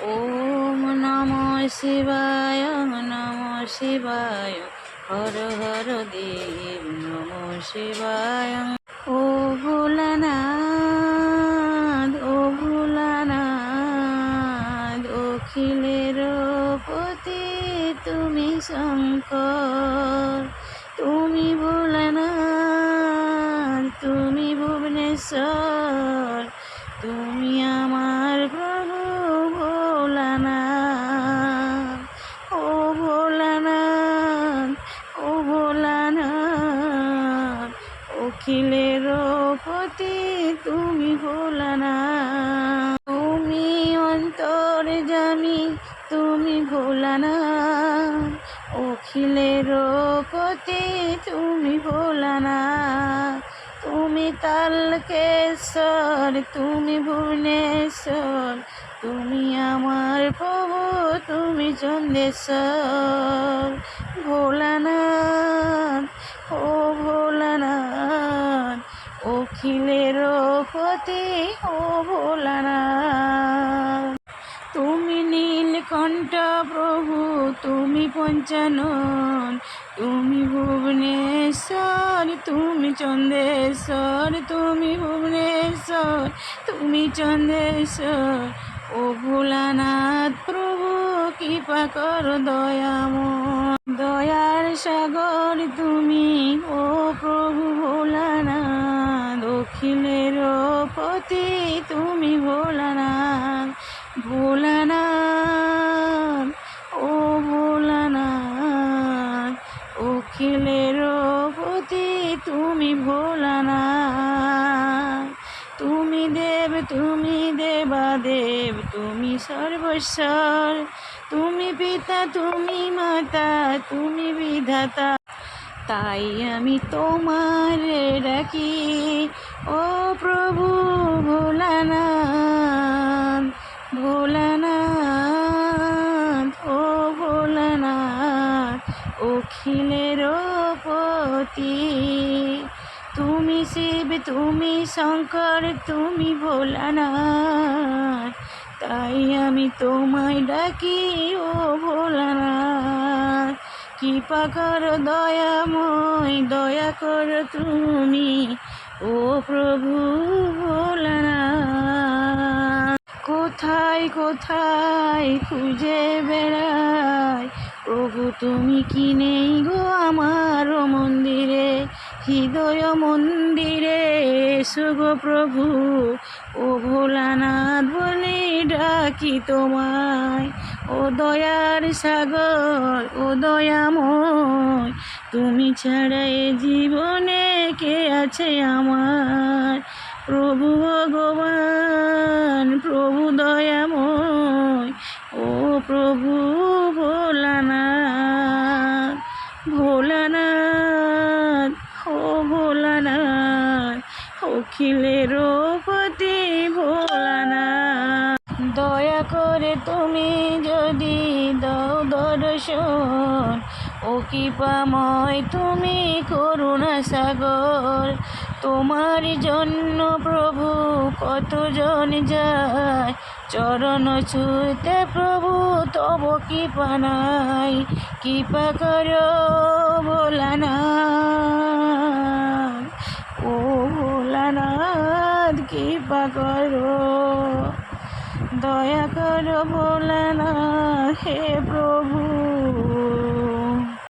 ওম নম শিবায় নম শিবায়, হর হর দেব, নম শিবায়। ও ভোলানাথ ও ভোলানাথ, অখিলের পতি তুমি শঙ্কর, তুমি ভোলানাথ অখিলের পতি তুমি ভোলানাথ তুমি অন্তর জামি তুমি ভোলানাথ অখিলের পতি তুমি ভোলানাথ তুমি তালকেশ্বর, তুমি ভুবনেশ্বর। তুমি আমার প্রভু, তুমি চন্দেশ্বর ভোলানাথ ও অখিলের পতি ও ভোলানাথ তুমি নীলকণ্ঠ প্রভু, তুমি পঞ্চানন। তুমি ভুবনেশ্বর, তুমি চন্দ্রেশ্বর, তুমি ভুবনেশ্বর, তুমি চন্দ্রেশ্বর। ও ভোলানাথ প্রভু, কৃপা কর দয়াম দয়ার সাগর তুমি, ও প্রভু ভোলানাথ অখিলের পতি তুমি ভোলানাথ ভোলানাথ, ও ভোলানাথ, অখিলের পতি তুমি ভোলানাথ। তুমি দেব, তুমি দেবা দেব, তুমি সর্বস্বর। তুমি পিতা, তুমি মাতা, তুমি বিধাতা। তাই আমি তোমার ডাকি প্রভু ভোলানাথ ভোলানাথ, ও ভোলানাথ, অখিলের পতি। তুমি শিব, তুমি শঙ্কর, তুমি ভোলানাথ, তাই আমি তোমায় ডাকি, ও ভোলানাথ। কৃপা কর, দয়াময়, দয়া কর তুমি। ও প্রভু ভোলানাথ, কোথায় কোথায় খুঁজে বেড়াই? প্রভু, তুমি কি নেই গো আমার মন্দিরে? হৃদয় মন্দিরে গো প্রভু। ও ভোলানাথ বলে ডাকি তোমায়। ও দয়ার সাগর, ও দয়াময় তুমি ছাড়া এ জীবনে কে আছে আমার? প্রভু ভগবান, প্রভু দয়াময়, ও প্রভু ভোলানাথ ভোলানাথ, ও ভোলানাথ অখিলের পতি ভোলানাথ। দয়া করে তুমি যদি দর্শন ও কৃপাময় তুমি করুণা সাগর। তোমার জন্য প্রভু কতজন যায়? চরণ ছুঁতে প্রভু তব কৃপা নাই। কৃপা করো ভোলানাথ, ও ভোলানাথ, কৃপা করো। দয়া করো ভোলানাথ, হে